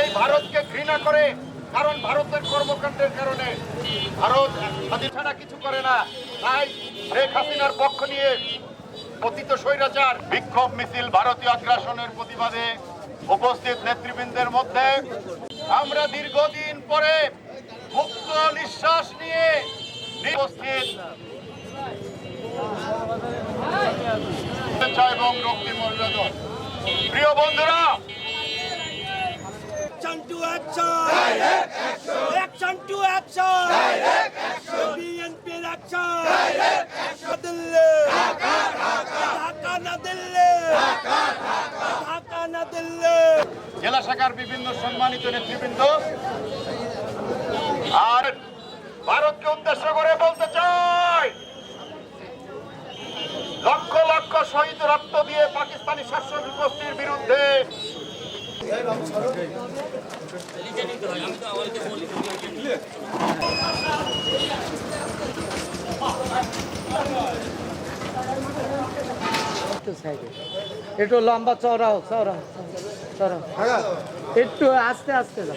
এই ভারতকে ঘৃণা করে, কারণ ভারতের কর্মকাণ্ডের কারণে ভারত ছাড়া কিছু করে না। তাই শেখ হাসিনার পক্ষ নিয়ে কথিত স্বৈরাচার, বিক্ষোভ মিছিল, ভারতীয় আগ্রাসনের প্রতিবাদে উপস্থিত নেতৃবৃন্দের মধ্যে আমরা দীর্ঘদিন পরে মুক্ত নিঃশ্বাস নিয়ে উপস্থিত। এবং রক্তিম প্রিয় বন্ধুরা to action! Direct action! Action to action! Direct action! BNP action! Direct action! Delhi Dhaka না দিল্লি ঢাকা না দিল্লি জেলা শাখার বিভিন্ন সম্মানিত নেতৃবৃন্দ আর ভারতকে উদ্দেশ্য করে বলতে চাই লক্ষ লক্ষ শহীদ রক্ত দিয়ে পাকিস্তানি শাসক গোষ্ঠীর বিরুদ্ধে একটু সাইডে একটু লম্বা চওড়া হোক চওড়া চওড়া একটু আস্তে আস্তে যাও।